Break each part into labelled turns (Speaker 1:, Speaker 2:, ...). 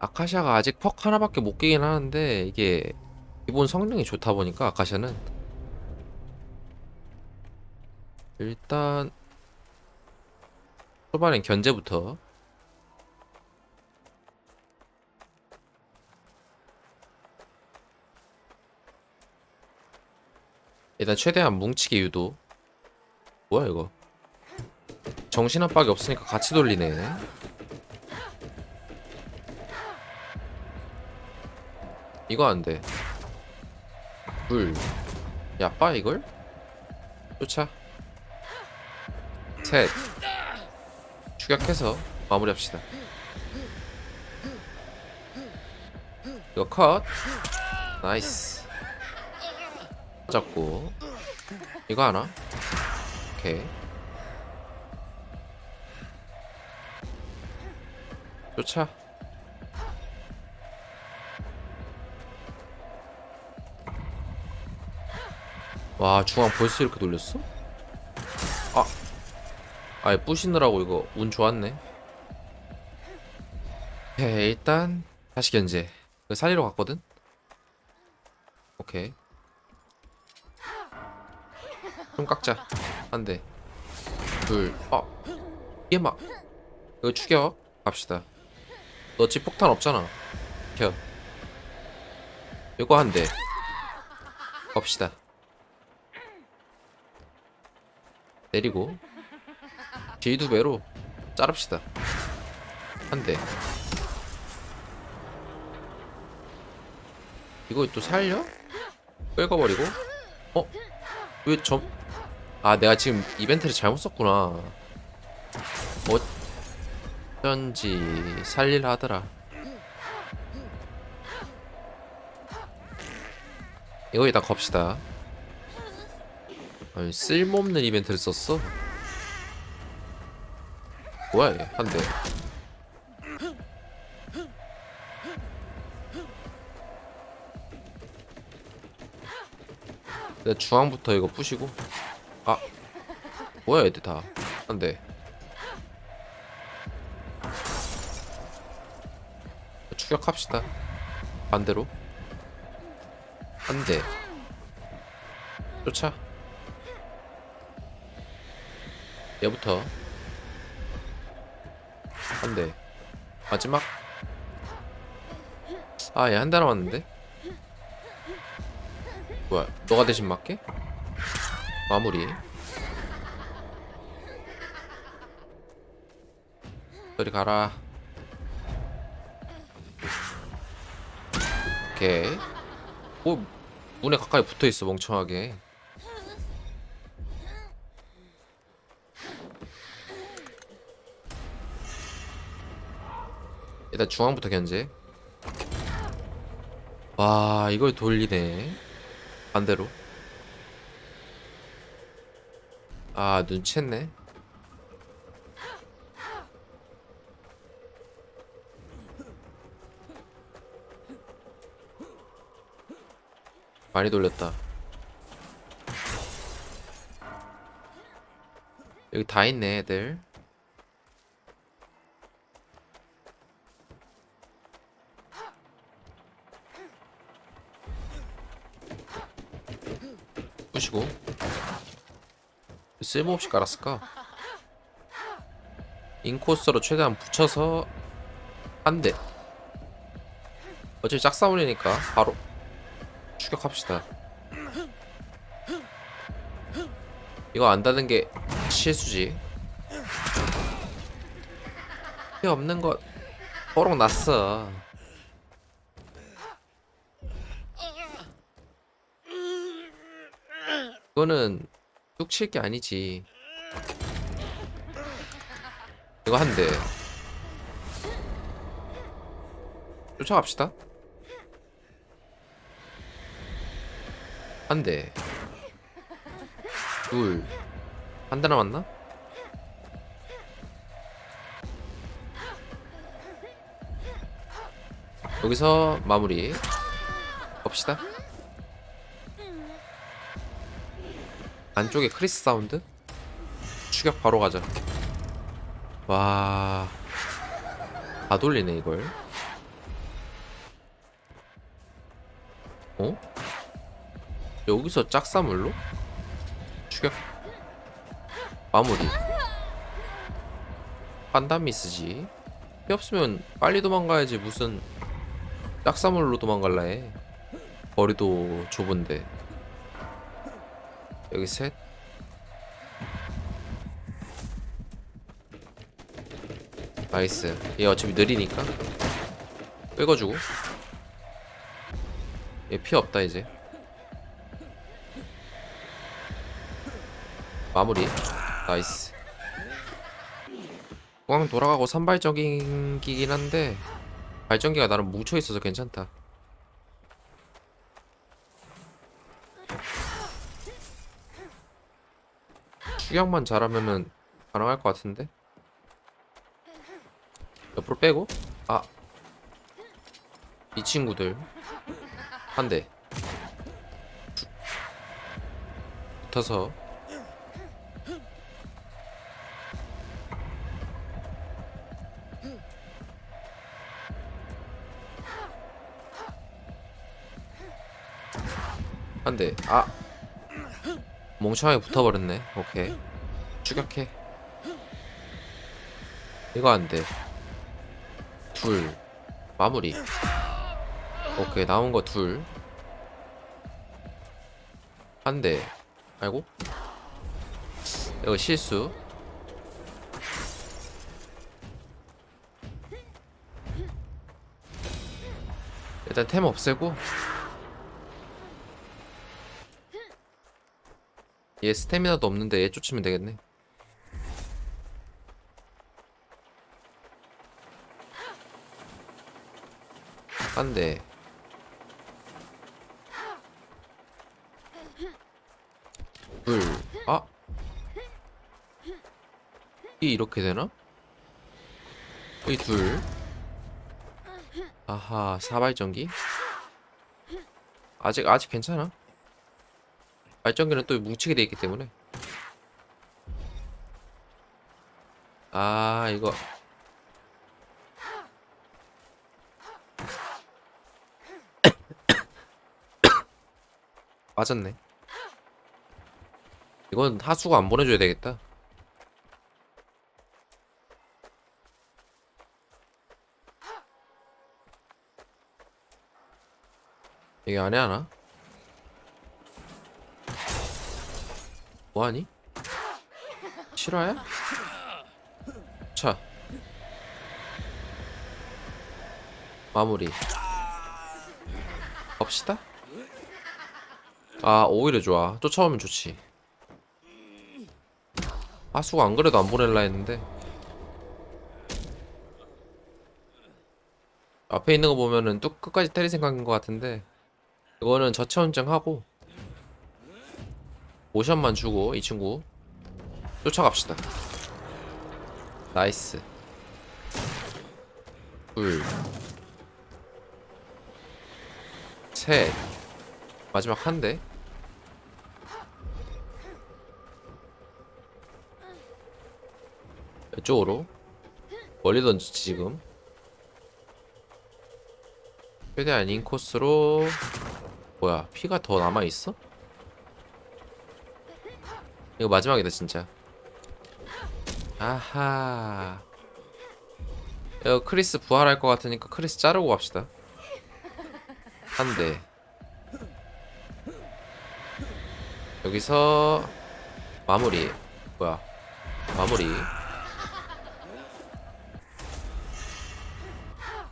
Speaker 1: 아카시아가 아직 퍽 하나밖에 못 끼긴 하는데 이게 기본 성능이 좋다 보니까 아카시아는 일단 초반엔 견제부터 일단 최대한 뭉치게 유도. 뭐야 이거? 정신 압박이 없으니까 같이 돌리네 이거 안돼. 둘. 야빠 이걸? 쫓아. 셋. 추격해서 마무리합시다. 이거 컷. 나이스. 잡고. 이거 하나? 오케이. 쫓아 와 중앙 벌써 이렇게 돌렸어? 아. 아예 부시느라고 이거 운 좋았네. 오케이 일단 다시 견제. 이거 살리러 갔거든? 오케이. 좀 깎자. 한대. 둘아. 얘막 이거 추격. 갑시다. 너 집 폭탄 없잖아. 켜. 이거 한대. 갑시다 내리고 G 두 배로 자릅시다. 한대. 이거 또 살려? 끌어버리고? 어? 왜 점... 아 내가 지금 이벤트를 잘못 썼구나. 어쩐지 살릴라 하더라. 이거 일단 겁시다 아니 쓸모없는 이벤트를 썼어? 뭐야 얘? 한대. 내가 중앙부터 이거 부시고. 아 뭐야 얘들 다. 한대. 추격합시다. 반대로. 한대. 쫓아 얘부터. 한 대. 마지막. 아 얘 한 대 남았는데? 뭐야 너가 대신 맞게? 마무리. 저리 가라. 오케이. 뭐 문에 가까이 붙어있어 멍청하게 일단 중앙부터 견제. 와 이걸 돌리네. 반대로. 아 눈치챘네. 많이 돌렸다. 여기 다 있네 애들 부시고 쓸모없이 깔았을까? 인코스로 최대한 붙여서 한 대. 어차피 짝싸움이니까 바로 추격합시다. 이거 안 닿는 게 실수지. 피 없는 것 뽀록 났어. 이거는 뚝 칠 게 아니지. 이거 한 대. 쫓아갑시다. 한 대. 둘. 한 대 남았나? 여기서 마무리. 봅시다. 안쪽에 크리스 사운드? 추격 바로 가자. 와... 다 돌리네 이걸. 어? 여기서 짝사물로? 추격. 마무리. 판단미스지. 피 없으면 빨리 도망가야지. 무슨 짝사물로 도망갈라 해. 거리도 좁은데. 여기 셋. 나이스. 얘 어차피 느리니까. 끌어주고. 얘 피 없다 이제. 마무리. 나이스. 공항 돌아가고 산발적이긴 한데 발전기가 나름 뭉쳐있어서 괜찮다 추격만 잘하면은 가능할 것 같은데? 옆으로 빼고? 아. 이 친구들. 한대. 붙어서. 한대. 아 멍청하게 붙어버렸네. 오케이. 추격해. 이거 안돼. 둘. 마무리. 오케이 남은 거 둘. 한 대. 아이고. 이거 실수. 일단 템 없애고 얘 스태미나도 없는데 얘 쫓으면 되겠네. 한대. 둘 아? 이 이렇게 되나? 이둘. 아하 사발전기? 아직 아직 괜찮아 발전기는 또 뭉치게 돼 있기 때문에. 아 이거. 맞았네. 이건 하수가 안 보내줘야 되겠다. 이게 안에 하나? 뭐하니? 실화야? 자. 마무리. 갑시다. 아 오히려 좋아. 쫓아오면 좋지. 아수가 안 그래도 안 보낼라 했는데. 앞에 있는 거 보면은 뚝 끝까지 때릴 생각인 것 같은데. 이거는 저체온증 하고 모션만 주고 이 친구 쫓아갑시다. 나이스. 둘셋. 마지막 한 대. 이쪽으로 멀리 던지지 지금. 최대한 인코스로. 뭐야 피가 더 남아있어? 이거 마지막이다 진짜. 아하. 이거 크리스 부활할 것 같으니까 크리스 자르고 갑시다. 한대. 여기서 마무리. 뭐야? 마무리.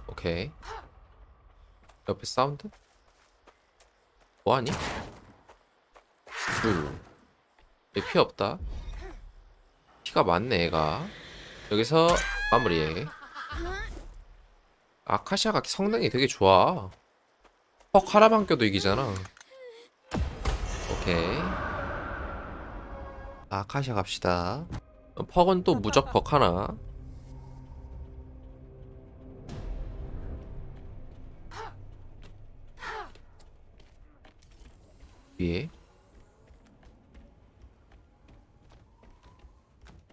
Speaker 1: 오케이. 옆에 사운드? 뭐하니? 둘 얘피 없다. 피가 많네 얘가. 여기서 마무리해. 아카시아가 성능이 되게 좋아. 퍽 하나만 껴도 이기잖아. 오케이. 아카시아 갑시다. 퍽은 또 무적 퍽 하나. 위에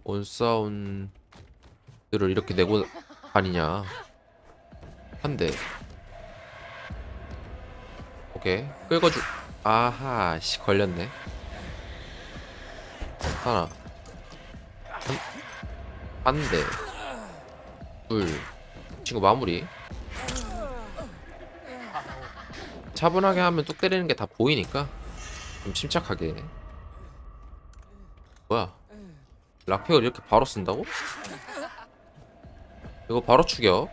Speaker 1: 온사운드를 이렇게 내고 다니냐. 한대 오케이. 오케이 끌고 주. 아하 씨 걸렸네. 하나. 한대 둘. 친구 마무리. 차분하게 하면 뚝 때리는 게 다 보이니까 좀 침착하게. 뭐야 락페어 이렇게 바로 쓴다고? 이거 바로 추격.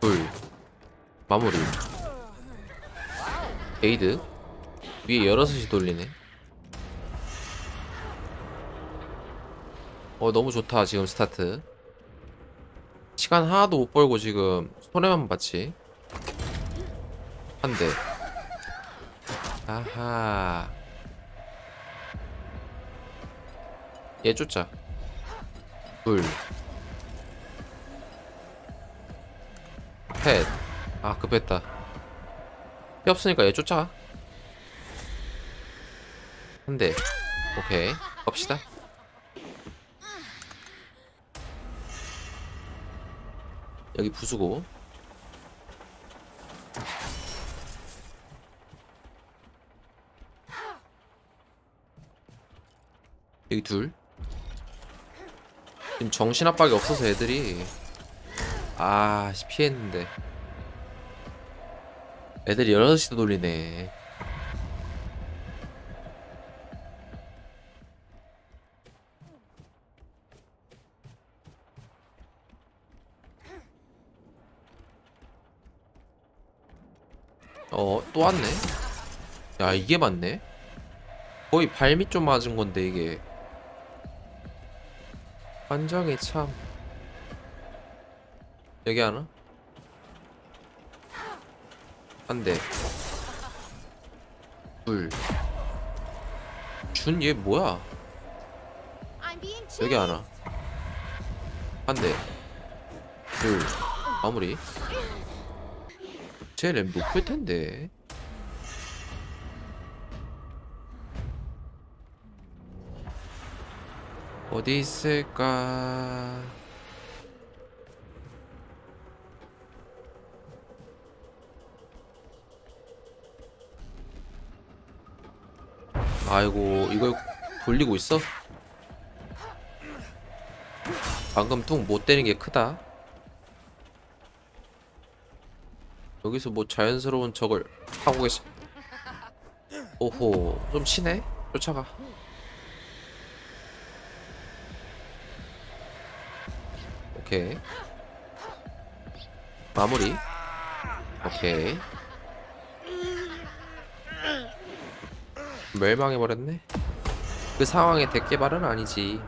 Speaker 1: 둘. 마무리. 에이드. 위에 여럿이 돌리네. 어 너무 좋다 지금 스타트. 시간 하나도 못 벌고 지금 손해만 봤지. 한대 아하. 얘 쫓자 둘. 셋. 아 급했다. 피 없으니까 얘 쫓아 한대 오케이. 갑시다. 여기 부수고 여기 둘. 지금 정신 압박이 없어서 애들이. 아 씨, 피했는데. 애들이 6시도 돌리네. 어 또 왔네? 야 이게 맞네? 거의 발밑 좀 맞은 건데 이게 환장이 참. 여기 하나? 한대. 둘준 얘 뭐야? 여기. 하나? 한대. 둘. 마무리. 쟤램 높을 텐데 어디 있을까 아이고 이걸 돌리고 있어? 방금 퉁못 때리는 게 크다. 여기서 뭐 자연스러운 적을 하고 계시. 오호, 좀 치네. 쫓아가. 오케이. 마무리. 오케이. 멸망해버렸네. 그 상황에 대개발은 아니지.